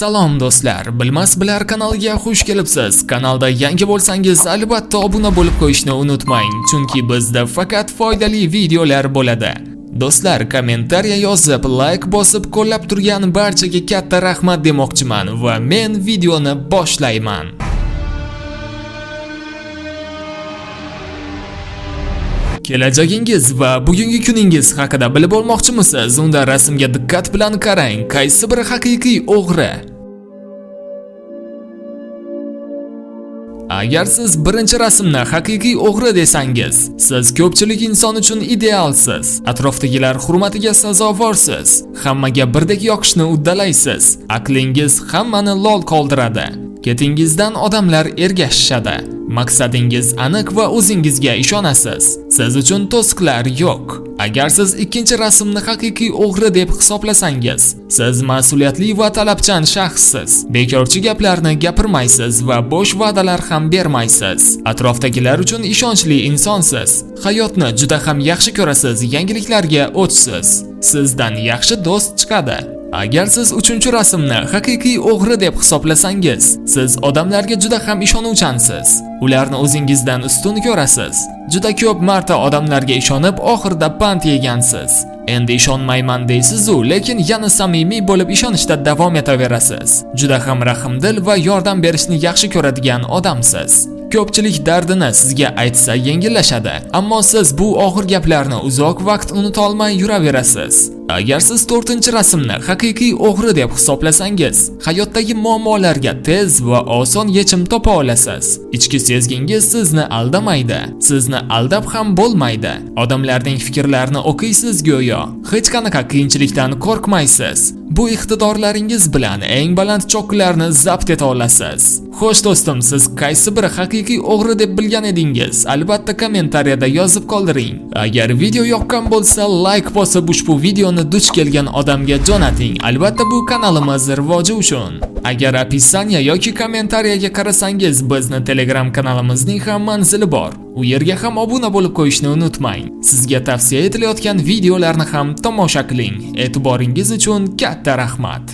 Salom do'stlar, Bilmas bilar kanaliga xush kelibsiz. Kanalda yangi bo'lsangiz, albatta obuna bo'lib qo'yishni unutmang, chunki bizda faqat foydali videolar bo'ladi. Do'stlar, kommentariya yozib, like bosib qo'llab turgan barchaga katta rahmat demoqchiman va men videoni boshlayman. Kelajagingiz va bugungi kuningiz haqida bilib olmoqchimisiz? Unda rasmga diqqat bilan qarang. Qaysi biri haqiqiy o'g'ri? Agar siz birinchi rasmni haqiqiy o'g'ri desangiz, siz ko'pchilik inson uchun idealsiz. Atrofdagilar hurmatiga sazovorsiz. Hammaga birdek yoqishni uddalaysiz. Aqlingiz hammani lol qoldiradi. Ketingizdan odamlar ergashishadi. Maqsadingiz aniq va o'zingizga ishonasiz. Siz uchun to'siqlar yo'q. Agar siz ikkinchi rasmni haqiqiy o'g'ri deb hisoblasangiz, siz mas'uliyatli va talabchan shaxssiz. Bekorchi gaplarni gapirmaysiz va bo'sh va'dalar ham bermaysiz. Atrofdagilar uchun ishonchli insonsiz. Hayotni juda ham yaxshi ko'rasiz, yangiliklarga o'chsiz. Sizdan yaxshi do'st chiqadi. Agar siz uchinchi rasmni haqiqiy o'g'ri deb hisoblasangiz, siz odamlarga juda ham ishonuvchansiz. Ularni o'zingizdan ustun ko'rasiz. Juda ko'p marta odamlarga ishonib, oxirida pand yegansiz. Endi ishonmayman deysiz-u, lekin yana samimiy bo'lib ishonishda davom etaverasiz. Juda ham rahmdil va yordam berishni yaxshi ko'radigan odamsiz. Ko'pchilik dardini sizga aytsa yengillashadi, ammo siz bu og'ir gaplarni uzoq vaqt unutolmay yuraverasiz. Agar siz 4-rasmni haqiqiy o'g'ri deb hisoblasangiz, hayotdagi muammolarga tez va oson yechim topa olasiz. Ichki sezgingiz sizni aldamaydi. Sizni aldab ham bo'lmaydi. Odamlarning fikrlarini o'qiysiz go'yo. Hech qanaqa qiyinchilikdan qo'rqmaysiz. Bu iqtidorlaringiz bilan eng baland cho'qqilarni zabt eta olasiz. Xo'sh do'stim, siz qaysi biri haqiqiy o'g'ri deb bilgan edingiz? Albatta kommentariyada yozib qoldiring. Agar video yoqqan bo'lsa, like bosib ushbu videoni duch kelgan odamga jo'nating. Albatta bu kanalimiz rivoji uchun. Agar описание yoki kommentariyaga qarasangiz, bizni Telegram kanalimizning ham manzili bor. U yerga ham obuna bo'lib qo'yishni unutmang. Sizga tavsiya etilayotgan videolarni ham tomosha qiling. E'tiboringiz uchun katta rahmat.